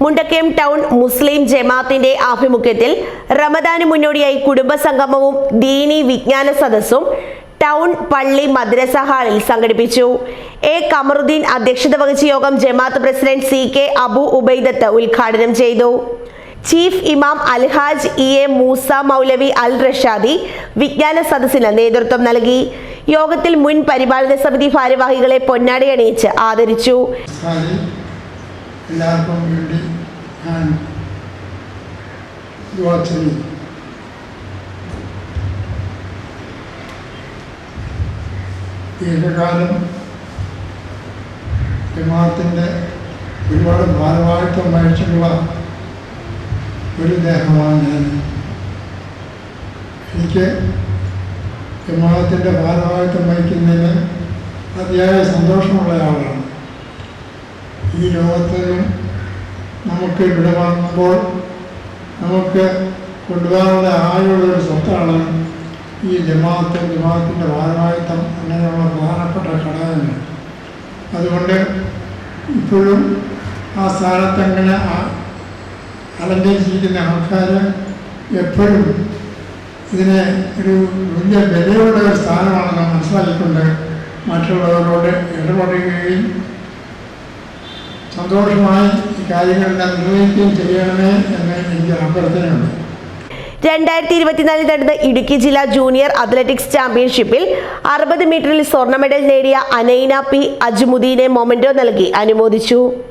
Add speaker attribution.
Speaker 1: Mundakayam town മുസ്ലിം ജമാഅത്തിന്റെ ആഭിമുഖ്യത്തിൽ റമദാന് മുന്നോടിയായി കുടുംബസംഗമവും ദീനി വിജ്ഞാന സദസ്സും ടൗൺ പള്ളി മദ്രസ ഹാളിൽ സംഘടിപ്പിച്ചു. എ. കമറുദ്ദീൻ അധ്യക്ഷത വഹിച്ച യോഗം ജമാഅത്ത് president C. K. Abu Ubaidath ഉദ്ഘാടനം ചെയ്തു. ചീഫ് ഇമാം അൽഹാജ് ഇ. എ. മൂസ മൗലവി അൽ റഷാദി വിജ്ഞാന സദസ്സിന് നേതൃത്വം നൽകി. യോഗത്തിൽ മുൻ പരിപാലന സമിതി ഭാരവാഹികളെ പൊന്നാടി അണിയിച്ച് ആദരിച്ചു.
Speaker 2: എല്ലാവർക്കും വേണ്ടി ഞാൻ ചെയ്യും ദീർഘകാലം ജമാഅത്തിന്റെ ഒരുപാട് ഭാരവാഹിത്വം വഹിച്ചിട്ടുള്ള ഒരു ദേഹമാണ് ഞാൻ. എനിക്ക് ജമാഅത്തിന്റെ ഭാരവാഹിത്വം വഹിക്കുന്നതിന് അതിയായ സന്തോഷമുള്ള ആളാണ്. ഈ ലോകത്ത് നിന്നും നമുക്ക് ഇവിടെ വന്നപ്പോൾ നമുക്ക് കൊണ്ടുപോകാനുള്ള ആയുള്ള ഒരു സ്വത്താണ് ഈ ജമാഅത്ത് ജമാഅത്തിന്റെ ഭാരവാഹിത്വം അങ്ങനെയുള്ള പ്രധാനപ്പെട്ട ഘടകങ്ങൾ. അതുകൊണ്ട് ഇപ്പോഴും ആ സ്ഥാനത്തങ്ങനെ അലങ്കരിച്ചിരിക്കുന്ന ആൾക്കാർ എപ്പോഴും ഇതിനെ ഒരു വലിയ വിലയുള്ള ഒരു സ്ഥാനമാണെന്ന് മനസ്സിലാക്കിക്കൊണ്ട് മറ്റുള്ളവരോട് ഇടപെടുകയും സന്തോഷമായി കാര്യങ്ങളെല്ലാം നിർവഹിക്കുകയും ചെയ്യണമേ എന്ന് എനിക്ക് അഭ്യർത്ഥനയുണ്ട്.
Speaker 1: രണ്ടായിരത്തി ഇരുപത്തിനാലിൽ നടന്ന ഇടുക്കി ജില്ലാ ജൂനിയർ അത്ലറ്റിക്സ് ചാമ്പ്യൻഷിപ്പിൽ അറുപത് മീറ്ററിൽ സ്വർണ മെഡൽ നേടിയ അനൈന പി അജ്മുദ്ദീനെ മൊമെന്റോ നൽകി അനുമോദിച്ചു.